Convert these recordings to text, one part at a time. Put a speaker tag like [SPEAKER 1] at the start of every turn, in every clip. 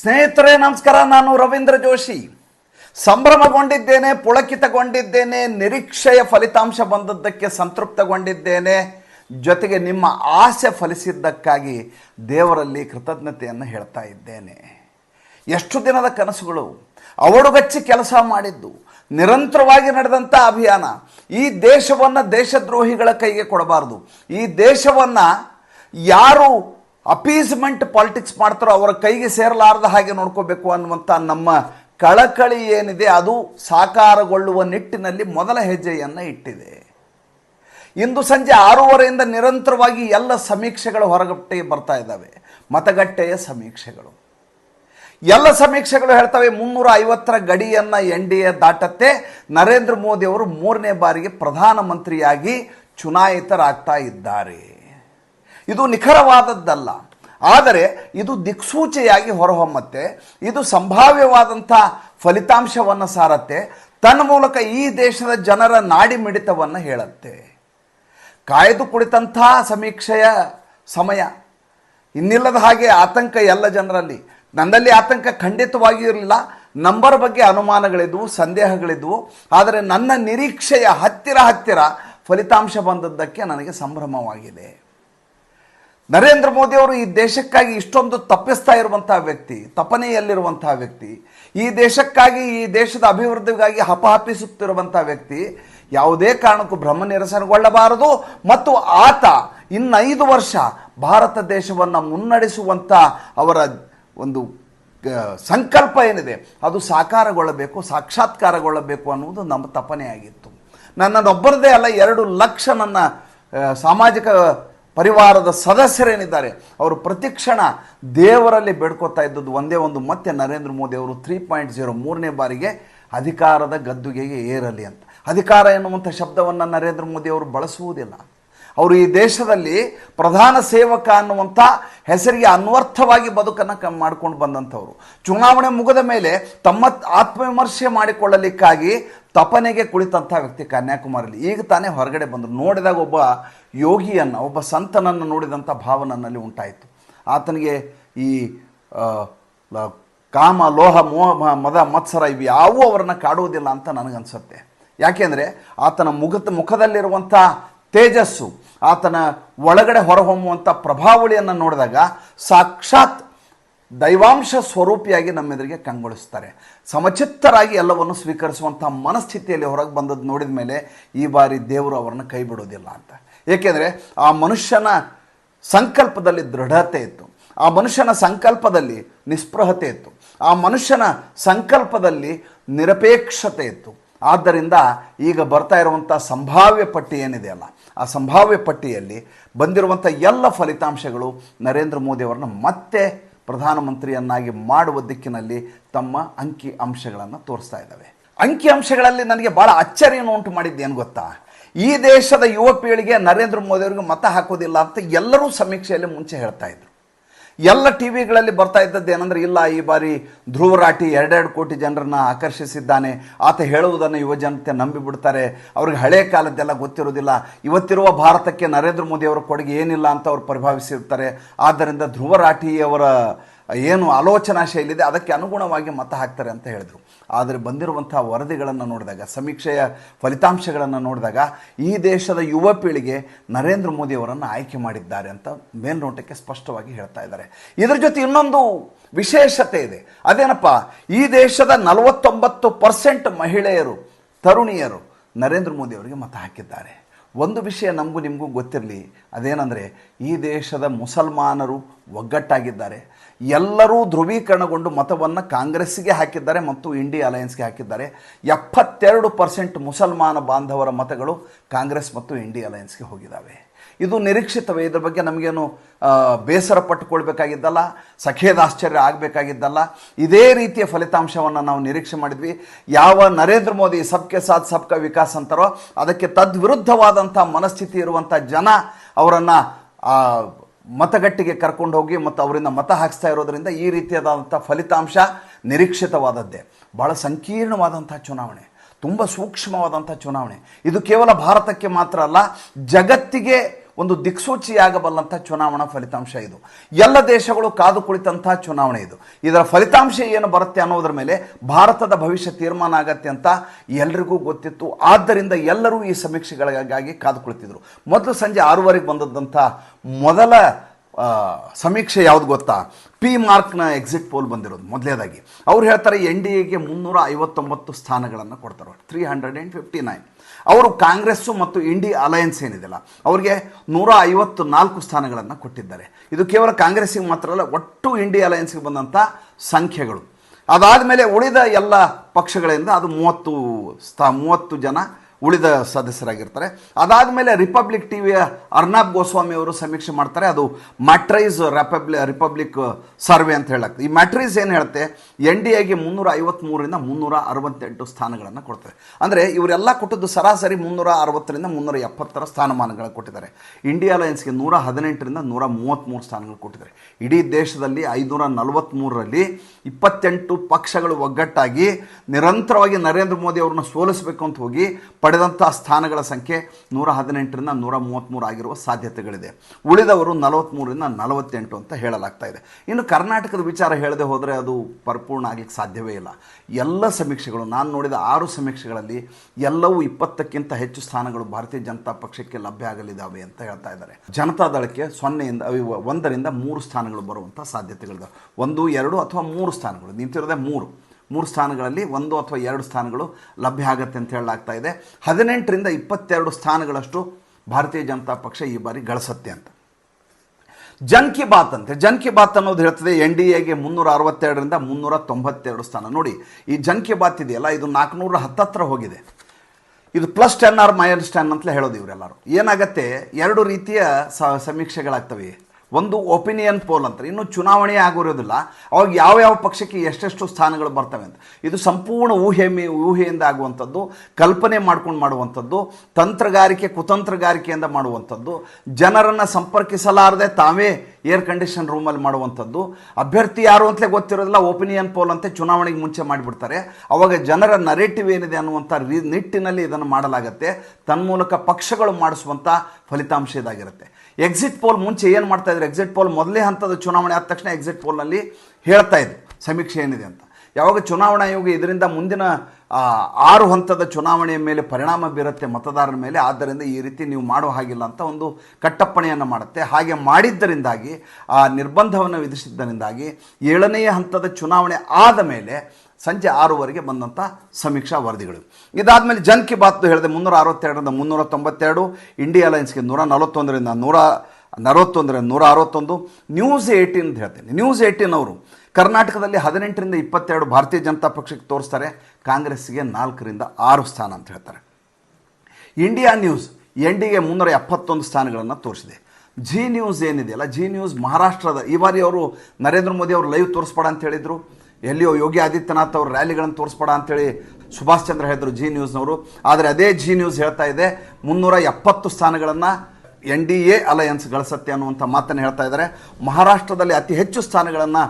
[SPEAKER 1] ಸ್ನೇಹಿತರೇ, ನಮಸ್ಕಾರ. ನಾನು ರವೀಂದ್ರ ಜೋಶಿ. ಸಂಭ್ರಮಗೊಂಡಿದ್ದೇನೆ, ಪುಳಕಿತಗೊಂಡಿದ್ದೇನೆ, ನಿರೀಕ್ಷೆಯ ಫಲಿತಾಂಶ ಬಂದದ್ದಕ್ಕೆ ಸಂತೃಪ್ತಗೊಂಡಿದ್ದೇನೆ. ಜೊತೆಗೆ ನಿಮ್ಮ ಆಸೆ ಫಲಿಸಿದ್ದಕ್ಕಾಗಿ ದೇವರಲ್ಲಿ ಕೃತಜ್ಞತೆಯನ್ನು ಹೇಳ್ತಾ ಇದ್ದೇನೆ. ಎಷ್ಟು ದಿನದ ಕನಸುಗಳು. ಅವಡುಗಚ್ಚಿ ಕೆಲಸ ಮಾಡಿದ್ದು. ನಿರಂತರವಾಗಿ ನಡೆದಂಥ ಅಭಿಯಾನ. ಈ ದೇಶವನ್ನು ದೇಶದ್ರೋಹಿಗಳ ಕೈಗೆ ಕೊಡಬಾರದು. ಈ ದೇಶವನ್ನು ಯಾರು ಅಪೀಸ್ಮೆಂಟ್ ಪಾಲಿಟಿಕ್ಸ್ ಮಾಡ್ತಾರೋ ಅವರ ಕೈಗೆ ಸೇರಲಾರದ ಹಾಗೆ ನೋಡ್ಕೋಬೇಕು ಅನ್ನುವಂಥ ನಮ್ಮ ಕಳಕಳಿ ಏನಿದೆ, ಅದು ಸಾಕಾರಗೊಳ್ಳುವ ನಿಟ್ಟಿನಲ್ಲಿ ಮೊದಲ ಹೆಜ್ಜೆಯನ್ನು ಇಟ್ಟಿದೆ. ಇಂದು ಸಂಜೆ ಆರೂವರೆಯಿಂದ ನಿರಂತರವಾಗಿ ಎಲ್ಲ ಸಮೀಕ್ಷೆಗಳು ಹೊರಗಟ್ಟೆ ಬರ್ತಾ ಇದ್ದಾವೆ. ಮತಗಟ್ಟೆಯ ಸಮೀಕ್ಷೆಗಳು. ಎಲ್ಲ ಸಮೀಕ್ಷೆಗಳು ಹೇಳ್ತವೆ ಮುನ್ನೂರ ಐವತ್ತರ ಗಡಿಯನ್ನು ಎನ್ ಡಿ ಎ ದಾಟತ್ತೆ. ನರೇಂದ್ರ ಮೋದಿ ಅವರು ಮೂರನೇ ಬಾರಿಗೆ ಪ್ರಧಾನಮಂತ್ರಿಯಾಗಿ ಚುನಾಯಿತರಾಗ್ತಾ ಇದ್ದಾರೆ. ಇದು ನಿಖರವಾದದ್ದಲ್ಲ. ಆದರೆ ಇದು ದಿಕ್ಸೂಚಿಯಾಗಿ ಹೊರಹೊಮ್ಮತ್ತೆ. ಇದು ಸಂಭಾವ್ಯವಾದಂಥ ಫಲಿತಾಂಶವನ್ನು ಸಾರತ್ತೆ. ತನ್ನ ಮೂಲಕ ಈ ದೇಶದ ಜನರ ನಾಡಿ ಮಿಡಿತವನ್ನು ಹೇಳುತ್ತೆ. ಕಾಯ್ದು ಕುಳಿತಂಥ ಸಮೀಕ್ಷೆಯ ಸಮಯ. ಇನ್ನಿಲ್ಲದ ಹಾಗೆ ಆತಂಕ ಎಲ್ಲ ಜನರಲ್ಲಿ. ನನ್ನಲ್ಲಿ ಆತಂಕ ಖಂಡಿತವಾಗಿಯೂ ಇರಲಿಲ್ಲ. ನಂಬರ್ ಬಗ್ಗೆ ಅನುಮಾನಗಳಿದ್ವು, ಸಂದೇಹಗಳಿದ್ವು. ಆದರೆ ನನ್ನ ನಿರೀಕ್ಷೆಯ ಹತ್ತಿರ ಹತ್ತಿರ ಫಲಿತಾಂಶ ಬಂದದ್ದಕ್ಕೆ ನನಗೆ ಸಂಭ್ರಮವಾಗಿದೆ. ನರೇಂದ್ರ ಮೋದಿ ಅವರು ಈ ದೇಶಕ್ಕಾಗಿ ಇಷ್ಟೊಂದು ತಪ್ಪಿಸ್ತಾ ಇರುವಂತಹ ವ್ಯಕ್ತಿ, ತಪನೆಯಲ್ಲಿರುವಂತಹ ವ್ಯಕ್ತಿ, ಈ ದೇಶಕ್ಕಾಗಿ, ಈ ದೇಶದ ಅಭಿವೃದ್ಧಿಗಾಗಿ ಹಪಹಪಿಸುತ್ತಿರುವಂತಹ ವ್ಯಕ್ತಿ ಯಾವುದೇ ಕಾರಣಕ್ಕೂ ಭ್ರಮ ನಿರಸನಗೊಳ್ಳಬಾರದು. ಮತ್ತು ಆತ ಇನ್ನೈದು ವರ್ಷ ಭಾರತ ದೇಶವನ್ನು ಮುನ್ನಡೆಸುವಂಥ ಅವರ ಒಂದು ಸಂಕಲ್ಪ ಏನಿದೆ, ಅದು ಸಾಕಾರಗೊಳ್ಳಬೇಕು, ಸಾಕ್ಷಾತ್ಕಾರಗೊಳ್ಳಬೇಕು ಅನ್ನುವುದು ನಮ್ಮ ತಪನೆಯಾಗಿತ್ತು. ನನ್ನನ್ನೊಬ್ಬರದೇ ಅಲ್ಲ, ಎರಡು ಲಕ್ಷ ನನ್ನ ಸಾಮಾಜಿಕ ಪರಿವಾರದ ಸದಸ್ಯರೇನಿದ್ದಾರೆ, ಅವರು ಪ್ರತಿಕ್ಷಣ ದೇವರಲ್ಲಿ ಬೇಡ್ಕೋತಾ ಇದ್ದದ್ದು ಒಂದೇ ಒಂದು, ಮತ್ತೆ ನರೇಂದ್ರ ಮೋದಿ ಅವರು ತ್ರೀ ಪಾಯಿಂಟ್ ಜೀರೋ ಮೂರನೇ ಬಾರಿಗೆ ಅಧಿಕಾರದ ಗದ್ದುಗೆಗೆ ಏರಲಿ ಅಂತ. ಅಧಿಕಾರ ಎನ್ನುವಂಥ ಶಬ್ದವನ್ನು ನರೇಂದ್ರ ಮೋದಿ ಅವರು ಬಳಸುವುದಿಲ್ಲ. ಅವರು ಈ ದೇಶದಲ್ಲಿ ಪ್ರಧಾನ ಸೇವಕ ಅನ್ನುವಂಥ ಹೆಸರಿಗೆ ಅನ್ವರ್ಥವಾಗಿ ಬದುಕನ್ನು ಕ, ಮಾಡ್ಕೊಂಡು ಬಂದಂಥವ್ರು. ಚುನಾವಣೆ ಮುಗಿದ ಮೇಲೆ ತಮ್ಮ ಆತ್ಮವಿಮರ್ಶೆ ಮಾಡಿಕೊಳ್ಳಲಿಕ್ಕಾಗಿ ತಪನೆಗೆ ಕುಳಿತಂಥ ವ್ಯಕ್ತಿ ಕನ್ಯಾಕುಮಾರಿಲಿ ಈಗ ತಾನೇ ಹೊರಗಡೆ ಬಂದರು. ನೋಡಿದಾಗ ಒಬ್ಬ ಯೋಗಿಯನ್ನು, ಒಬ್ಬ ಸಂತನನ್ನು ನೋಡಿದಂಥ ಭಾವ ನನ್ನಲ್ಲಿ ಉಂಟಾಯಿತು. ಆತನಿಗೆ ಈ ಕಾಮ, ಲೋಹ, ಮೋಹ ಮದ, ಮತ್ಸರ ಇವು ಯಾವೂ ಅವರನ್ನು ಕಾಡುವುದಿಲ್ಲ ಅಂತ ನನಗನ್ಸುತ್ತೆ. ಯಾಕೆಂದರೆ ಆತನ ಮುಖದ, ಮುಖದಲ್ಲಿರುವಂಥ ತೇಜಸ್ಸು, ಆತನ ಒಳಗಡೆ ಹೊರಹೊಮ್ಮುವಂಥ ಪ್ರಭಾವಳಿಯನ್ನು ನೋಡಿದಾಗ ಸಾಕ್ಷಾತ್ ದೈವಾಂಶ ಸ್ವರೂಪಿಯಾಗಿ ನಮ್ಮೆದುರಿಗೆ ಕಂಗೊಳಿಸ್ತಾರೆ. ಸಮಚಿತ್ತರಾಗಿ ಎಲ್ಲವನ್ನು ಸ್ವೀಕರಿಸುವಂಥ ಮನಸ್ಥಿತಿಯಲ್ಲಿ ಹೊರಗೆ ಬಂದದ್ದು ನೋಡಿದ ಮೇಲೆ ಈ ಬಾರಿ ದೇವರು ಅವರನ್ನು ಕೈ ಬಿಡೋದಿಲ್ಲ ಅಂತ. ಏಕೆಂದರೆ ಆ ಮನುಷ್ಯನ ಸಂಕಲ್ಪದಲ್ಲಿ ದೃಢತೆ ಇತ್ತು. ಆ ಮನುಷ್ಯನ ಸಂಕಲ್ಪದಲ್ಲಿ ನಿಸ್ಪೃಹತೆ ಇತ್ತು. ಆ ಮನುಷ್ಯನ ಸಂಕಲ್ಪದಲ್ಲಿ ನಿರಪೇಕ್ಷತೆ ಇತ್ತು. ಆದ್ದರಿಂದ ಈಗ ಬರ್ತಾ ಇರುವಂಥ ಸಂಭಾವ್ಯ ಪಟ್ಟಿ ಏನಿದೆ ಅಲ್ಲ, ಆ ಸಂಭಾವ್ಯ ಪಟ್ಟಿಯಲ್ಲಿ ಬಂದಿರುವಂಥ ಎಲ್ಲ ಫಲಿತಾಂಶಗಳು ನರೇಂದ್ರ ಮೋದಿ ಅವರನ್ನ ಮತ್ತೆ ಪ್ರಧಾನಮಂತ್ರಿಯನ್ನಾಗಿ ಮಾಡುವ ದಿಕ್ಕಿನಲ್ಲಿ ತಮ್ಮ ಅಂಕಿ ಅಂಶಗಳನ್ನು ತೋರಿಸ್ತಾ ಇದ್ದಾವೆ. ಅಂಕಿ ಅಂಶಗಳಲ್ಲಿ ನನಗೆ ಭಾಳ ಅಚ್ಚರಿಯನ್ನು ಉಂಟು ಮಾಡಿದ್ದೇನು ಗೊತ್ತಾ? ಈ ದೇಶದ ಯುವ ಪೀಳಿಗೆ ನರೇಂದ್ರ ಮೋದಿ ಅವರಿಗೆ ಮತ ಹಾಕೋದಿಲ್ಲ ಅಂತ ಎಲ್ಲರೂ ಸಮೀಕ್ಷೆಯಲ್ಲಿ ಮುಂಚೆ ಹೇಳ್ತಾ ಇದ್ರು. ಎಲ್ಲ ಟಿ ವಿಗಳಲ್ಲಿ ಬರ್ತಾ ಇದ್ದದ್ದು ಏನಂದ್ರೆ, ಇಲ್ಲ, ಈ ಬಾರಿ ಧ್ರುವರಾಟಿ ಎರಡೆರಡು ಕೋಟಿ ಜನರನ್ನ ಆಕರ್ಷಿಸಿದ್ದಾನೆ. ಆತ ಹೇಳುವುದನ್ನು ಯುವ ಜನತೆ ನಂಬಿಬಿಡ್ತಾರೆ. ಅವ್ರಿಗೆ ಹಳೆ ಕಾಲದ್ದೆಲ್ಲ ಗೊತ್ತಿರೋದಿಲ್ಲ ಇವತ್ತಿರುವ ಭಾರತಕ್ಕೆ ನರೇಂದ್ರ ಮೋದಿ ಅವರ ಕೊಡುಗೆ ಏನಿಲ್ಲ ಅಂತ ಅವ್ರು ಪರಿಭಾವಿಸಿರ್ತಾರೆ. ಆದ್ದರಿಂದ ಧ್ರುವರಾಟಿಯವರ ಏನು ಆಲೋಚನಾ ಶೈಲಿ ಇದೆ ಅದಕ್ಕೆ ಅನುಗುಣವಾಗಿ ಮತ ಹಾಕ್ತಾರೆ ಅಂತ ಹೇಳಿದರು. ಆದರೆ ಬಂದಿರುವಂಥ ವರದಿಗಳನ್ನು ನೋಡಿದಾಗ, ಸಮೀಕ್ಷೆಯ ಫಲಿತಾಂಶಗಳನ್ನು ನೋಡಿದಾಗ ಈ ದೇಶದ ಯುವ ಪೀಳಿಗೆ ನರೇಂದ್ರ ಮೋದಿಯವರನ್ನು ಆಯ್ಕೆ ಮಾಡಿದ್ದಾರೆ ಅಂತ ಮೇಲ್ನೋಟಕ್ಕೆ ಸ್ಪಷ್ಟವಾಗಿ ಹೇಳ್ತಾ ಇದ್ದಾರೆ. ಇದರ ಜೊತೆ ಇನ್ನೊಂದು ವಿಶೇಷತೆ ಇದೆ. ಅದೇನಪ್ಪ? ಈ ದೇಶದ ನಲವತ್ತೊಂಬತ್ತು ಪರ್ಸೆಂಟ್ ಮಹಿಳೆಯರು, ತರುಣಿಯರು ನರೇಂದ್ರ ಮೋದಿಯವರಿಗೆ ಮತ ಹಾಕಿದ್ದಾರೆ. ಒಂದು ವಿಷಯ ನಮಗೂ ನಿಮಗೂ ಗೊತ್ತಿರಲಿ, ಅದೇನೆಂದರೆ ಈ ದೇಶದ ಮುಸಲ್ಮಾನರು ಒಗ್ಗಟ್ಟಾಗಿದ್ದಾರೆ. ಎಲ್ಲರೂ ಧ್ರುವೀಕರಣಗೊಂಡು ಮತವನ್ನು ಕಾಂಗ್ರೆಸ್ಸಿಗೆ ಹಾಕಿದ್ದಾರೆ ಮತ್ತು ಇಂಡಿಯಾ ಅಲಯನ್ಸ್ಗೆ ಹಾಕಿದ್ದಾರೆ. ಎಪ್ಪತ್ತೆರಡು ಪರ್ಸೆಂಟ್ ಮುಸಲ್ಮಾನ ಬಾಂಧವರ ಮತಗಳು ಕಾಂಗ್ರೆಸ್ ಮತ್ತು ಇಂಡಿಯಾ ಅಲಯನ್ಸ್ಗೆ ಹೋಗಿದ್ದಾವೆ. ಇದು ನಿರೀಕ್ಷಿತವೇ ಇದ್ರ ಬಗ್ಗೆ ನಮಗೇನು ಬೇಸರ ಪಟ್ಟುಕೊಳ್ಬೇಕಾಗಿದ್ದಲ್ಲ ಸಖೇದಾಶ್ಚರ್ಯ ಆಗಬೇಕಾಗಿದ್ದಲ್ಲ. ಇದೇ ರೀತಿಯ ಫಲಿತಾಂಶವನ್ನು ನಾವು ನಿರೀಕ್ಷೆ ಮಾಡಿದ್ವಿ. ಯಾವ ನರೇಂದ್ರ ಮೋದಿ ಸಬ್ಕೆ ಸಾಥ್, ಸಬ್ಕ ವಿಕಾಸ್ ಅಂತಾರೋ, ಅದಕ್ಕೆ ತದ್ವಿರುದ್ಧವಾದಂಥ ಮನಸ್ಥಿತಿ ಇರುವಂಥ ಜನ ಅವರನ್ನು ಮತಗಟ್ಟಿಗೆ ಕರ್ಕೊಂಡು ಹೋಗಿ ಮತ್ತು ಅವರಿಂದ ಮತ ಹಾಕಿಸ್ತಾ ಇರೋದರಿಂದ ಈ ರೀತಿಯಾದಂಥ ಫಲಿತಾಂಶ ನಿರೀಕ್ಷಿತವಾದದ್ದೇ. ಭಾಳ ಸಂಕೀರ್ಣವಾದಂಥ ಚುನಾವಣೆ. ತುಂಬ ಸೂಕ್ಷ್ಮವಾದಂಥ ಚುನಾವಣೆ. ಇದು ಕೇವಲ ಭಾರತಕ್ಕೆ ಮಾತ್ರ ಅಲ್ಲ, ಜಗತ್ತಿಗೆ ಒಂದು ದಿಕ್ಸೂಚಿಯಾಗಬಲ್ಲಂಥ ಚುನಾವಣಾ ಫಲಿತಾಂಶ ಇದು. ಎಲ್ಲ ದೇಶಗಳು ಕಾದು ಕುಳಿತಂಥ ಚುನಾವಣೆ ಇದು. ಇದರ ಫಲಿತಾಂಶ ಏನು ಬರುತ್ತೆ ಅನ್ನೋದ್ರ ಮೇಲೆ ಭಾರತದ ಭವಿಷ್ಯ ತೀರ್ಮಾನ ಆಗತ್ತೆ ಅಂತ ಎಲ್ರಿಗೂ ಗೊತ್ತಿತ್ತು. ಆದ್ದರಿಂದ ಎಲ್ಲರೂ ಈ ಸಮೀಕ್ಷೆಗಳಿಗಾಗಿ ಕಾದು ಕುಳಿತಿದ್ರು. ಮೊದಲು ಸಂಜೆ ಆರೂವರೆಗೆ ಬಂದದ್ದಂಥ ಮೊದಲ ಸಮೀಕ್ಷೆ ಯಾವುದು ಗೊತ್ತಾ? ಪಿ ಮಾರ್ಕ್ನ ಎಕ್ಸಿಟ್ ಪೋಲ್ ಬಂದಿರೋದು ಮೊದಲೇದಾಗಿ. ಅವ್ರು ಹೇಳ್ತಾರೆ ಎನ್ ಡಿ ಎಗೆ ಮುನ್ನೂರ ಐವತ್ತೊಂಬತ್ತು ಸ್ಥಾನಗಳನ್ನು ಕೊಡ್ತಾರೆ. Three hundred and fifty nine ಅವರು ಕಾಂಗ್ರೆಸ್ಸು ಮತ್ತು ಇಂಡಿ ಅಲಯನ್ಸ್ ಏನಿದೆಯಲ್ಲ, ಅವರಿಗೆ ನೂರ ಐವತ್ತು ನಾಲ್ಕು ಸ್ಥಾನಗಳನ್ನು ಕೊಟ್ಟಿದ್ದಾರೆ. ಇದು ಕೇವಲ ಕಾಂಗ್ರೆಸ್ಸಿಗೆ ಮಾತ್ರ ಅಲ್ಲ, ಒಟ್ಟು ಇಂಡಿ ಅಲಯನ್ಸ್ಗೆ ಬಂದಂಥ ಸಂಖ್ಯೆಗಳು. ಅದಾದ ಮೇಲೆ ಉಳಿದ ಎಲ್ಲ ಪಕ್ಷಗಳಿಂದ ಅದು ಮೂವತ್ತು ಸ್ಥಾ, ಮೂವತ್ತು ಜನ ಉಳಿದ ಸದಸ್ಯರಾಗಿರ್ತಾರೆ. ಅದಾದಮೇಲೆ ರಿಪಬ್ಲಿಕ್ ಟಿವಿಯ ಅರ್ನಾಬ್ ಗೋಸ್ವಾಮಿ ಅವರು ಸಮೀಕ್ಷೆ ಮಾಡ್ತಾರೆ. ಅದು ಮ್ಯಾಟ್ರೈಸ್ ರೆಪಬ್ಲಿ ರಿಪಬ್ಲಿಕ್ ಸರ್ವೆ ಅಂತ ಹೇಳುತ್ತೆ ಈ ಮ್ಯಾಟ್ರೈಸ್ ಏನು ಹೇಳುತ್ತೆ? ಎನ್ ಡಿ ಎಗೆ ಮುನ್ನೂರ ಐವತ್ತ್ಮೂರರಿಂದ ಮುನ್ನೂರ ಅರವತ್ತೆಂಟು ಸ್ಥಾನಗಳನ್ನು ಕೊಡ್ತಾರೆ ಅಂದರೆ ಇವರೆಲ್ಲ ಕೊಟ್ಟದ್ದು ಸರಾಸರಿ ಮುನ್ನೂರ ಅರವತ್ತರಿಂದ ಮುನ್ನೂರ ಎಪ್ಪತ್ತರ ಸ್ಥಾನಮಾನಗಳನ್ನು ಕೊಟ್ಟಿದ್ದಾರೆ. ಇಂಡಿಯಾ ಅಲಯನ್ಸ್ಗೆ ನೂರ ಹದಿನೆಂಟರಿಂದ ನೂರ ಮೂವತ್ತ್ಮೂರು ಸ್ಥಾನಗಳು ಕೊಟ್ಟಿದ್ದಾರೆ. ಇಡೀ ದೇಶದಲ್ಲಿ ಐದುನೂರ ನಲವತ್ತ್ಮೂರರಲ್ಲಿ ಇಪ್ಪತ್ತೆಂಟು ಪಕ್ಷಗಳು ಒಗ್ಗಟ್ಟಾಗಿ ನಿರಂತರವಾಗಿ ನರೇಂದ್ರ ಮೋದಿ ಅವ್ರನ್ನ ಸೋಲಿಸಬೇಕು ಅಂತ ಹೋಗಿ ಪಡೆದಂಥ ಸ್ಥಾನಗಳ ಸಂಖ್ಯೆ ನೂರ ಹದಿನೆಂಟರಿಂದ ನೂರ ಮೂವತ್ತ್ಮೂರು ಆಗಿರುವ ಸಾಧ್ಯತೆಗಳಿದೆ. ಉಳಿದವರು ನಲವತ್ತ್ಮೂರರಿಂದ ನಲವತ್ತೆಂಟು ಅಂತ ಹೇಳಲಾಗ್ತಾ ಇದೆ. ಇನ್ನು ಕರ್ನಾಟಕದ ವಿಚಾರ ಹೇಳದೆ ಹೋದರೆ ಅದು ಪರಿಪೂರ್ಣ ಆಗಲಿಕ್ಕೆ ಸಾಧ್ಯವೇ ಇಲ್ಲ. ಎಲ್ಲ ಸಮೀಕ್ಷೆಗಳು, ನಾನು ನೋಡಿದ ಆರು ಸಮೀಕ್ಷೆಗಳಲ್ಲಿ ಎಲ್ಲವೂ ಇಪ್ಪತ್ತಕ್ಕಿಂತ ಹೆಚ್ಚು ಸ್ಥಾನಗಳು ಭಾರತೀಯ ಜನತಾ ಪಕ್ಷಕ್ಕೆ ಲಭ್ಯ ಆಗಲಿದ್ದಾವೆ ಅಂತ ಹೇಳ್ತಾ ಇದ್ದಾರೆ. ಜನತಾದಳಕ್ಕೆ ಸೊನ್ನೆಯಿಂದ ಒಂದರಿಂದ ಮೂರು ಸ್ಥಾನಗಳು ಬರುವಂಥ ಸಾಧ್ಯತೆಗಳಿದ್ದಾವೆ ಒಂದು, ಎರಡು ಅಥವಾ ಮೂರು ಸ್ಥಾನಗಳು. ನಿಂತಿರೋದೇ ಮೂರು. ಮೂರು ಸ್ಥಾನಗಳಲ್ಲಿ ಒಂದು ಅಥವಾ ಎರಡು ಸ್ಥಾನಗಳು ಲಭ್ಯ ಆಗುತ್ತೆ ಅಂತ ಹೇಳಲಾಗ್ತಾ ಇದೆ. ಹದಿನೆಂಟರಿಂದ ಇಪ್ಪತ್ತೆರಡು ಸ್ಥಾನಗಳಷ್ಟು ಭಾರತೀಯ ಜನತಾ ಪಕ್ಷ ಈ ಬಾರಿ ಗಳಿಸುತ್ತೆ ಅಂತ. ಜನ್ ಕಿ ಬಾತ್ ಅಂತೆ. ಜನ್ ಕಿ ಬಾತ್ ಅನ್ನೋದು ಹೇಳ್ತದೆ ಎನ್ ಡಿ ಎಗೆ ಮುನ್ನೂರ ಅರವತ್ತೆರಡರಿಂದ ಮುನ್ನೂರ ತೊಂಬತ್ತೆರಡು ಸ್ಥಾನ. ನೋಡಿ, ಈ ಜನ್ ಕಿ ಬಾತ್ ಇದೆಯಲ್ಲ, ಇದು ನಾಲ್ಕುನೂರ ಹತ್ತತ್ರ ಹೋಗಿದೆ. ಇದು plus ten or minus ten ಅಂತಲೇ ಹೇಳೋದು ಇವರೆಲ್ಲರೂ. ಏನಾಗತ್ತೆ, ಎರಡು ರೀತಿಯ ಸಮೀಕ್ಷೆಗಳಾಗ್ತವೆ. ಒಂದು ಒಪಿನಿಯನ್ ಪೋಲ್ ಅಂತ. ಇನ್ನು ಚುನಾವಣೆ ಆಗಿರೋದಿಲ್ಲ ಅವಾಗ ಯಾವ್ಯಾವ ಪಕ್ಷಕ್ಕೆ ಎಷ್ಟೆಷ್ಟು ಸ್ಥಾನಗಳು ಬರ್ತವೆ ಅಂತ. ಇದು ಸಂಪೂರ್ಣ ಊಹೆ ಮೇ, ಊಹೆಯಿಂದ ಆಗುವಂಥದ್ದು, ಕಲ್ಪನೆ ಮಾಡ್ಕೊಂಡು ಮಾಡುವಂಥದ್ದು, ತಂತ್ರಗಾರಿಕೆ, ಕುತಂತ್ರಗಾರಿಕೆಯಿಂದ ಮಾಡುವಂಥದ್ದು, ಜನರನ್ನು ಸಂಪರ್ಕಿಸಲಾರದೆ ತಾವೇ ಏರ್ ಕಂಡೀಷನ್ ರೂಮಲ್ಲಿ ಮಾಡುವಂಥದ್ದು. ಅಭ್ಯರ್ಥಿ ಯಾರು ಅಂತಲೇ ಗೊತ್ತಿರೋದಿಲ್ಲ ಒಪಿನಿಯನ್ ಪೋಲ್ ಅಂತ ಚುನಾವಣೆಗೆ ಮುಂಚೆ ಮಾಡಿಬಿಡ್ತಾರೆ. ಅವಾಗ ಜನರ ನರೇಟಿವ್ ಏನಿದೆ ಅನ್ನುವಂಥ ರೀ, ನಿಟ್ಟಿನಲ್ಲಿ ಇದನ್ನು ಮಾಡಲಾಗತ್ತೆ. ತನ್ಮೂಲಕ ಪಕ್ಷಗಳು ಮಾಡಿಸುವಂಥ ಫಲಿತಾಂಶ ಇದಾಗಿರುತ್ತೆ. ಎಕ್ಸಿಟ್ ಪೋಲ್ ಮುಂಚೆ ಏನು ಮಾಡ್ತಾ ಇದ್ರು? ಎಕ್ಸಿಟ್ ಪೋಲ್ ಮೊದಲೇ ಹಂತದ ಚುನಾವಣೆ ಆದ ತಕ್ಷಣ ಎಕ್ಸಿಟ್ ಪೋಲ್ನಲ್ಲಿ ಹೇಳ್ತಾ ಇದ್ರು. ಸಮೀಕ್ಷೆ ಏನಿದೆ ಅಂತ. ಯಾವಾಗ ಚುನಾವಣಾ ಆಯೋಗ ಇದರಿಂದ ಮುಂದಿನ ಆರು ಹಂತದ ಚುನಾವಣೆಯ ಮೇಲೆ ಪರಿಣಾಮ ಬೀರುತ್ತೆ ಮತದಾರರ ಮೇಲೆ, ಆದ್ದರಿಂದ ಈ ರೀತಿ ನೀವು ಮಾಡೋ ಹಾಗಿಲ್ಲ ಅಂತ ಒಂದು ಕಟ್ಟಪ್ಪಣೆಯನ್ನು ಮಾಡುತ್ತೆ. ಹಾಗೆ ಮಾಡಿದ್ದರಿಂದಾಗಿ, ಆ, ನಿರ್ಬಂಧವನ್ನು ವಿಧಿಸಿದ್ದರಿಂದಾಗಿ, ಏಳನೆಯ ಹಂತದ ಚುನಾವಣೆ ಆದ ಮೇಲೆ ಸಂಜೆ ಆರೂವರೆಗೆ ಬಂದಂಥ ಸಮೀಕ್ಷಾ ವರದಿಗಳು. ಇದಾದಮೇಲೆ ಜನ್ ಕಿ ಬಾತ್ ಹೇಳಿದೆ ಮುನ್ನೂರ ಅರವತ್ತೆರಡರಿಂದ ಮುನ್ನೂರ ತೊಂಬತ್ತೆರಡು ಇಂಡಿಯಾ ಅಲಯನ್ಸ್ಗೆ ನೂರ ನಲವತ್ತೊಂದರಿಂದ ನೂರ ನಲವತ್ತೊಂದರಿಂದ ನೂರ ಅರವತ್ತೊಂದು ನ್ಯೂಸ್ ಏಯ್ಟೀನ್ ಅಂತ ಹೇಳ್ತೀನಿ. ನ್ಯೂಸ್ ಏಯ್ಟೀನ್ ಅವರು ಕರ್ನಾಟಕದಲ್ಲಿ ಹದಿನೆಂಟರಿಂದ ಇಪ್ಪತ್ತೆರಡು ಭಾರತೀಯ ಜನತಾ ಪಕ್ಷಕ್ಕೆ ತೋರಿಸ್ತಾರೆ, ಕಾಂಗ್ರೆಸ್ಸಿಗೆ ನಾಲ್ಕರಿಂದ ಆರು ಸ್ಥಾನ ಅಂತ ಹೇಳ್ತಾರೆ. ಇಂಡಿಯಾ ನ್ಯೂಸ್ ಎನ್ ಡಿಗೆ ಮುನ್ನೂರ ಎಪ್ಪತ್ತೊಂದು ಸ್ಥಾನಗಳನ್ನು ತೋರಿಸಿದೆ. ಜಿ ನ್ಯೂಸ್ ಏನಿದೆಯಲ್ಲ ಜಿ ನ್ಯೂಸ್ ಮಹಾರಾಷ್ಟ್ರದ ಈ ಬಾರಿ ಅವರು ನರೇಂದ್ರ ಮೋದಿ ಅವರು ಲೈವ್ ತೋರಿಸ್ಬೇಡ ಅಂತ ಹೇಳಿದರು. ಎಲ್ಲಿಯೋ ಯೋಗಿ ಆದಿತ್ಯನಾಥ್ ಅವರು ರ್ಯಾಲಿಗಳನ್ನು ತೋರಿಸ್ಬೇಡ ಅಂತೇಳಿ ಸುಭಾಷ್ ಚಂದ್ರ ಹೇಳಿದ್ರು ಜಿ ನ್ಯೂಸ್ನವರು ಆದರೆ ಅದೇ ಜಿ ನ್ಯೂಸ್ ಹೇಳ್ತಾ ಇದೆ, ಮುನ್ನೂರ ಎಪ್ಪತ್ತು ಸ್ಥಾನಗಳನ್ನು ಎನ್ ಡಿ ಎ ಅಲಯನ್ಸ್ ಗಳಿಸತ್ತೆ ಅನ್ನುವಂಥ ಮಾತನ್ನು ಹೇಳ್ತಾ ಇದ್ದಾರೆ ಮಹಾರಾಷ್ಟ್ರದಲ್ಲಿ ಅತಿ ಹೆಚ್ಚು ಸ್ಥಾನಗಳನ್ನು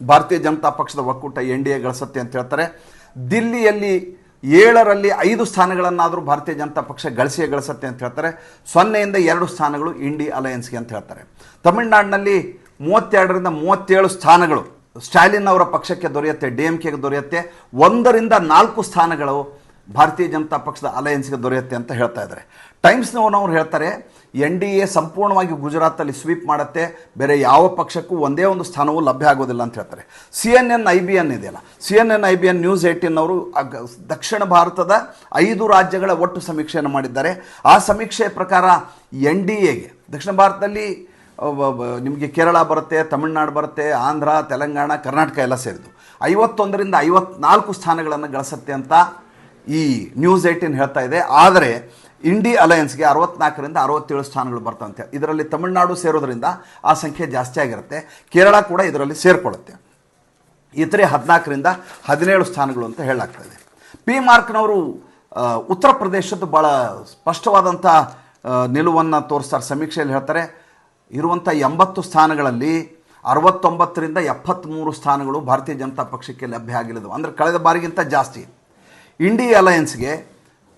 [SPEAKER 1] ಭಾರತೀಯ ಜನತಾ ಪಕ್ಷದ ಒಕ್ಕೂಟ ಎನ್ ಡಿ ಎ ಗಳಿಸತ್ತೆ ಅಂತ ಹೇಳ್ತಾರೆ. ದಿಲ್ಲಿಯಲ್ಲಿ ಏಳರಲ್ಲಿ ಐದು ಸ್ಥಾನಗಳನ್ನಾದರೂ ಭಾರತೀಯ ಜನತಾ ಪಕ್ಷ ಗಳಿಸಿಯೇ ಗಳಿಸತ್ತೆ ಅಂತ ಹೇಳ್ತಾರೆ. ಸೊನ್ನೆಯಿಂದ ಎರಡು ಸ್ಥಾನಗಳು ಇಂಡಿ ಅಲಯನ್ಸ್ಗೆ ಅಂತ ಹೇಳ್ತಾರೆ. ತಮಿಳುನಾಡಿನಲ್ಲಿ ಮೂವತ್ತೆರಡರಿಂದ ಮೂವತ್ತೇಳು ಸ್ಥಾನಗಳು. ಸ್ಟಾಲಿನ್ ಅವರ ಪಕ್ಷಕ್ಕೆ ದೊರೆಯುತ್ತೆ, ಡಿ ಎಂ ಕೆಗೆ ದೊರೆಯುತ್ತೆ, ಒಂದರಿಂದ ನಾಲ್ಕು ಸ್ಥಾನಗಳು ಭಾರತೀಯ ಜನತಾ ಪಕ್ಷದ ಅಲಯನ್ಸ್ಗೆ ದೊರೆಯುತ್ತೆ ಅಂತ ಹೇಳ್ತಾ ಇದ್ದಾರೆ. ಟೈಮ್ಸ್ನವ್ರು ಹೇಳ್ತಾರೆ, ಎನ್ ಡಿ ಎ ಸಂಪೂರ್ಣವಾಗಿ ಗುಜರಾತಲ್ಲಿ ಸ್ವೀಪ್ ಮಾಡುತ್ತೆ, ಬೇರೆ ಯಾವ ಪಕ್ಷಕ್ಕೂ ಒಂದೇ ಒಂದು ಸ್ಥಾನವೂ ಲಭ್ಯ ಆಗೋದಿಲ್ಲ ಅಂತ ಹೇಳ್ತಾರೆ. C N N, I B N ಇದೆಯಲ್ಲ, C N N, I B N news eighteen ಅವರು ದಕ್ಷಿಣ ಭಾರತದ ಐದು ರಾಜ್ಯಗಳ ಒಟ್ಟು ಸಮೀಕ್ಷೆಯನ್ನು ಮಾಡಿದ್ದಾರೆ. ಆ ಸಮೀಕ್ಷೆಯ ಪ್ರಕಾರ ಎನ್ ಡಿ ಎಗೆ ದಕ್ಷಿಣ ಭಾರತದಲ್ಲಿ ನಿಮಗೆ ಕೇರಳ ಬರುತ್ತೆ, ತಮಿಳ್ನಾಡು ಬರುತ್ತೆ, ಆಂಧ್ರ, ತೆಲಂಗಾಣ, ಕರ್ನಾಟಕ ಎಲ್ಲ ಸೇರಿದ್ದು. ಐವತ್ತೊಂದರಿಂದ ಐವತ್ನಾಲ್ಕು ಸ್ಥಾನಗಳನ್ನು ಗಳಿಸುತ್ತೆ ಅಂತ ಈ ನ್ಯೂಸ್ ಏಯ್ಟೀನ್ ಹೇಳ್ತಾ ಇದೆ. ಆದರೆ ಇಂಡಿ ಅಲಯನ್ಸ್ಗೆ ಅರವತ್ನಾಲ್ಕರಿಂದ ಅರವತ್ತೇಳು ಸ್ಥಾನಗಳು ಬರ್ತಂತೆ. ಇದರಲ್ಲಿ ತಮಿಳುನಾಡು ಸೇರೋದ್ರಿಂದ ಆ ಸಂಖ್ಯೆ ಜಾಸ್ತಿ ಆಗಿರುತ್ತೆ. ಕೇರಳ ಕೂಡ ಇದರಲ್ಲಿ ಸೇರಿಕೊಳ್ಳುತ್ತೆ. ಇತರೆ ಹದಿನಾಲ್ಕರಿಂದ ಹದಿನೇಳು ಸ್ಥಾನಗಳು ಅಂತ ಹೇಳಲಾಗ್ತದೆ ಪಿ ಮಾರ್ಕ್ನವರು ಉತ್ತರ ಪ್ರದೇಶದ್ದು ಭಾಳ ಸ್ಪಷ್ಟವಾದಂಥ ನಿಲುವನ್ನು ತೋರಿಸ್ತಾರೆ. ಸಮೀಕ್ಷೆಯಲ್ಲಿ ಹೇಳ್ತಾರೆ ಇರುವಂಥ ಎಂಬತ್ತು ಸ್ಥಾನಗಳಲ್ಲಿ ಅರವತ್ತೊಂಬತ್ತರಿಂದ ಎಪ್ಪತ್ತ್ಮೂರು ಸ್ಥಾನಗಳು ಭಾರತೀಯ ಜನತಾ ಪಕ್ಷಕ್ಕೆ ಲಭ್ಯ ಆಗಿಲ್ಲದು. ಅಂದರೆ ಕಳೆದ ಬಾರಿಗಿಂತ ಜಾಸ್ತಿ. ಇಂಡಿ ಅಲಯನ್ಸ್ಗೆ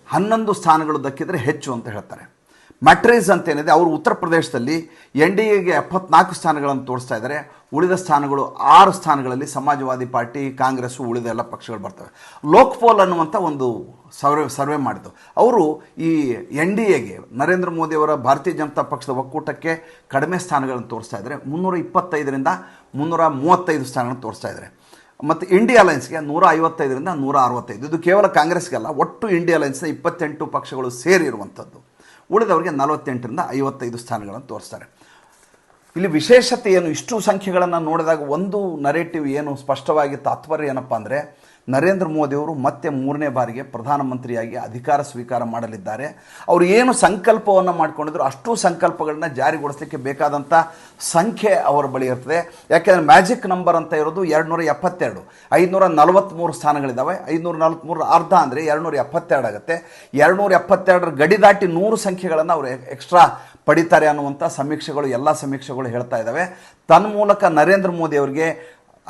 [SPEAKER 1] ಹನ್ನೊಂದು ಸ್ಥಾನಗಳು ದಕ್ಕಿದರೆ ಹೆಚ್ಚು ಅಂತ ಹೇಳ್ತಾರೆ. ಮ್ಯಾಟ್ರೀಸ್ ಅಂತ ಏನಿದೆ, ಅವರು ಉತ್ತರ ಪ್ರದೇಶದಲ್ಲಿ ಎನ್ ಡಿ ಎಗೆ ಎಪ್ಪತ್ನಾಲ್ಕು ಸ್ಥಾನಗಳನ್ನು ತೋರಿಸ್ತಾ ಇದ್ದಾರೆ. ಉಳಿದ ಸ್ಥಾನಗಳು ಆರು ಸ್ಥಾನಗಳಲ್ಲಿ ಸಮಾಜವಾದಿ ಪಾರ್ಟಿ ಕಾಂಗ್ರೆಸ್ಸು ಉಳಿದ ಎಲ್ಲ ಪಕ್ಷಗಳು ಬರ್ತವೆ. ಲೋಕ್ಪೋಲ್ ಅನ್ನುವಂಥ ಒಂದು ಸರ್ವೆ ಸರ್ವೆ ಮಾಡಿದ್ದು. ಅವರು ಈ ಎನ್ ಡಿ ಎಗೆ, ನರೇಂದ್ರ ಮೋದಿಯವರ ಭಾರತೀಯ ಜನತಾ ಪಕ್ಷದ ಒಕ್ಕೂಟಕ್ಕೆ ಕಡಿಮೆ ಸ್ಥಾನಗಳನ್ನು ತೋರಿಸ್ತಾ ಇದ್ದಾರೆ. ಮುನ್ನೂರ ಇಪ್ಪತ್ತೈದರಿಂದ ಮುನ್ನೂರ ಮೂವತ್ತೈದು ಸ್ಥಾನಗಳನ್ನು ತೋರಿಸ್ತಾ ಇದ್ದಾರೆ. ಮತ್ತು ಇಂಡಿಯಾ ಅಲೈನ್ಸ್ಗೆ ನೂರ ಐವತ್ತೈದರಿಂದ ನೂರ ಅರವತ್ತೈದು. ಇದು ಕೇವಲ ಕಾಂಗ್ರೆಸ್ಗೆ ಅಲ್ಲ, ಒಟ್ಟು ಇಂಡಿಯಾ ಅಲೈನ್ಸ್ನ ಇಪ್ಪತ್ತೆಂಟು ಪಕ್ಷಗಳು ಸೇರಿರುವಂಥದ್ದು. ಉಳಿದವರಿಗೆ ನಲವತ್ತೆಂಟರಿಂದ ಐವತ್ತೈದು ಸ್ಥಾನಗಳನ್ನು ತೋರಿಸ್ತಾರೆ. ಇಲ್ಲಿ ವಿಶೇಷತೆ ಏನು? ಇಷ್ಟು ಸಂಖ್ಯೆಗಳನ್ನು ನೋಡಿದಾಗ ಒಂದು ನರೇಟಿವ್ ಏನು ಸ್ಪಷ್ಟವಾಗಿ ತಾತ್ಪರ್ಯ ಏನಪ್ಪ ಅಂದರೆ ನರೇಂದ್ರ ಮೋದಿಯವರು ಮತ್ತೆ ಮೂರನೇ ಬಾರಿಗೆ ಪ್ರಧಾನಮಂತ್ರಿಯಾಗಿ ಅಧಿಕಾರ ಸ್ವೀಕಾರ ಮಾಡಲಿದ್ದಾರೆ. ಅವರು ಏನು ಸಂಕಲ್ಪವನ್ನು ಮಾಡಿಕೊಂಡಿದ್ರು ಅಷ್ಟು ಸಂಕಲ್ಪಗಳನ್ನ ಜಾರಿಗೊಳಿಸಲಿಕ್ಕೆ ಬೇಕಾದಂಥ ಸಂಖ್ಯೆ ಅವರ ಬಳಿ ಇರ್ತದೆ. ಯಾಕೆಂದರೆ ಮ್ಯಾಜಿಕ್ ನಂಬರ್ ಅಂತ ಇರೋದು ಎರಡುನೂರ ಎಪ್ಪತ್ತೆರಡು. ಐದುನೂರ ನಲವತ್ತ್ಮೂರು ಸ್ಥಾನಗಳಿದ್ದಾವೆ ಐದುನೂರ ನಲವತ್ತ್ಮೂರು ಅರ್ಧ ಅಂದರೆ ಎರಡುನೂರ ಎಪ್ಪತ್ತೆರಡು ಆಗುತ್ತೆ. ಎರಡುನೂರ ಎಪ್ಪತ್ತೆರಡರ ಗಡಿ ದಾಟಿ ನೂರು ಸಂಖ್ಯೆಗಳನ್ನು ಅವರು ಎಕ್ಸ್ಟ್ರಾ ಪಡಿತಾರೆ ಅನ್ನುವಂಥ ಸಮೀಕ್ಷೆಗಳು, ಎಲ್ಲ ಸಮೀಕ್ಷೆಗಳು ಹೇಳ್ತಾ ಇದ್ದಾವೆ ತನ್ಮೂಲಕ ನರೇಂದ್ರ ಮೋದಿ ಅವರಿಗೆ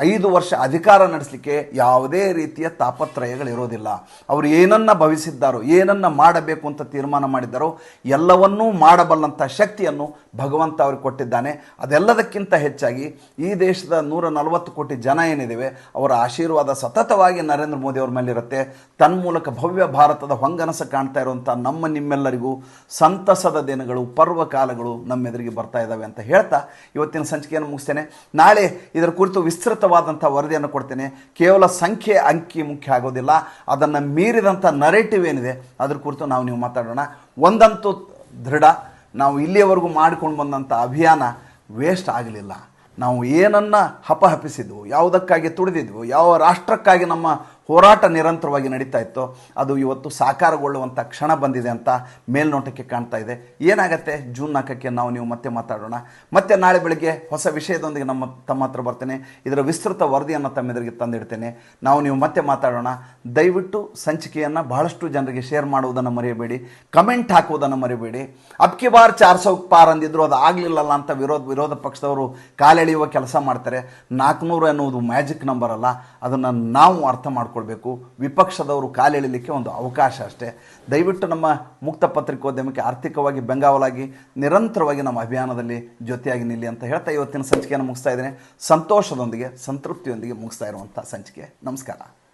[SPEAKER 1] ಐದು ವರ್ಷ ಅಧಿಕಾರ ನಡೆಸಲಿಕ್ಕೆ ಯಾವುದೇ ರೀತಿಯ ತಾಪತ್ರಯಗಳಿರೋದಿಲ್ಲ. ಅವರು ಏನನ್ನ ಭವಿಸಿದ್ದಾರೋ, ಏನನ್ನ ಮಾಡಬೇಕು ಅಂತ ತೀರ್ಮಾನ ಮಾಡಿದ್ದಾರೋ, ಎಲ್ಲವನ್ನೂ ಮಾಡಬಲ್ಲಂಥ ಶಕ್ತಿಯನ್ನು ಭಗವಂತ ಅವ್ರಿಗೆ ಕೊಟ್ಟಿದ್ದಾನೆ. ಅದೆಲ್ಲದಕ್ಕಿಂತ ಹೆಚ್ಚಾಗಿ ಈ ದೇಶದ ನೂರ ನಲವತ್ತು ಕೋಟಿ ಜನ ಏನಿದ್ದೇವೆ ಅವರ ಆಶೀರ್ವಾದ ಸತತವಾಗಿ ನರೇಂದ್ರ ಮೋದಿ ಅವ್ರ ಮೇಲಿರುತ್ತೆ. ತನ್ಮೂಲಕ ಭವ್ಯ ಭಾರತದ ಹೊಂಗನಸ ಕಾಣ್ತಾ ಇರುವಂಥ ನಮ್ಮ ನಿಮ್ಮೆಲ್ಲರಿಗೂ ಸಂತಸದ ದಿನಗಳು ಪರ್ವಕಾಲಗಳು ನಮ್ಮೆದುರಿಗೆ ಬರ್ತಾ ಇದ್ದಾವೆ ಅಂತ ಹೇಳ್ತಾ ಇವತ್ತಿನ ಸಂಚಿಕೆಯನ್ನು ಮುಗಿಸ್ತೇನೆ. ನಾಳೆ ಇದರ ಕುರಿತು ವಿಸ್ತೃತವಾದಂಥ ವರದಿಯನ್ನು ಕೊಡ್ತೇನೆ. ಕೇವಲ ಸಂಖ್ಯೆ ಅಂಕಿ ಮುಖ್ಯ ಆಗೋದಿಲ್ಲ. ಅದನ್ನು ಮೀರಿದಂಥ ನರೇಟಿವ್ ಏನಿದೆ, ಅದ್ರ ಕುರಿತು ನಾವು ನೀವು ಮಾತಾಡೋಣ. ಒಂದಂತೂ ದೃಢ. ನಾವು ಇಲ್ಲಿಯವರೆಗೂ ಮಾಡಿಕೊಂಡು ಬಂದಂಥ ಅಭಿಯಾನ ವೇಸ್ಟ್ ಆಗಲಿಲ್ಲ. ನಾವು ಏನನ್ನ ಹಪಹಪಿಸಿದ್ವು, ಯಾವುದಕ್ಕಾಗಿ ತುಡಿದಿದ್ವು, ಯಾವ ರಾಷ್ಟ್ರಕ್ಕಾಗಿ ನಮ್ಮ ಹೋರಾಟ ನಿರಂತರವಾಗಿ ನಡೀತಾ ಇತ್ತು. ಅದು ಇವತ್ತು ಸಾಕಾರಗೊಳ್ಳುವಂಥ ಕ್ಷಣ ಬಂದಿದೆ ಅಂತ ಮೇಲ್ನೋಟಕ್ಕೆ ಕಾಣ್ತಾ ಇದೆ. ಏನಾಗುತ್ತೆ? ಜೂನ್ ನಾಲ್ಕಕ್ಕೆ ನಾವು ನೀವು ಮತ್ತೆ ಮಾತಾಡೋಣ. ಮತ್ತೆ ನಾಳೆ ಬೆಳಿಗ್ಗೆ ಹೊಸ ವಿಷಯದೊಂದಿಗೆ ನಮ್ಮ ತಮ್ಮ ಹತ್ರ ಬರ್ತೇನೆ. ಇದರ ವಿಸ್ತೃತ ವರದಿಯನ್ನು ತಮ್ಮೆದುರಿಗೆ ತಂದಿಡ್ತೇನೆ. ನಾವು ನೀವು ಮತ್ತೆ ಮಾತಾಡೋಣ. ದಯವಿಟ್ಟು ಸಂಚಿಕೆಯನ್ನು ಬಹಳಷ್ಟು ಜನರಿಗೆ ಶೇರ್ ಮಾಡುವುದನ್ನು ಮರೆಯಬೇಡಿ. ಕಮೆಂಟ್ ಹಾಕುವುದನ್ನು ಮರೆಯಬೇಡಿ. ಅಬ್ಕಿ ಬಾರ್ ಚಾರ್ ಸೌ ಪಾರ್ ಅಂದಿದ್ರು ಅದು ಆಗಲಿಲ್ಲಲ್ಲ ಅಂತ ವಿರೋಧ ವಿರೋಧ ಪಕ್ಷದವರು ಕಾಲೆಳೆಯುವ ಕೆಲಸ ಮಾಡ್ತಾರೆ. ನಾಲ್ಕುನೂರು ಎನ್ನುವುದು ಮ್ಯಾಜಿಕ್ ನಂಬರ್ ಅಲ್ಲ. ಅದನ್ನು ನಾವು ಅರ್ಥ ಮಾಡ್ಕೊಳ್ಬೇಕು. ವಿಪಕ್ಷದವರು ಕಾಲೆಳಿಲಿಕ್ಕೆ ಒಂದು ಅವಕಾಶ ಅಷ್ಟೇ. ದಯವಿಟ್ಟು ನಮ್ಮ ಮುಕ್ತ ಪತ್ರಿಕೋದ್ಯಮಕ್ಕೆ ಆರ್ಥಿಕವಾಗಿ ಬೆಂಗಾವಲಾಗಿ, ನಿರಂತರವಾಗಿ ನಮ್ಮ ಅಭಿಯಾನದಲ್ಲಿ ಜೊತೆಯಾಗಿ ನಿಲ್ಲಿ ಅಂತ ಹೇಳ್ತಾ ಇವತ್ತಿನ ಸಂಚಿಕೆಯನ್ನು ಮುಗಿಸ್ತಾ ಇದ್ದೇನೆ. ಸಂತೋಷದೊಂದಿಗೆ, ಸಂತೃಪ್ತಿಯೊಂದಿಗೆ ಮುಗಿಸ್ತಾ ಇರುವಂಥ ಸಂಚಿಕೆ. ನಮಸ್ಕಾರ.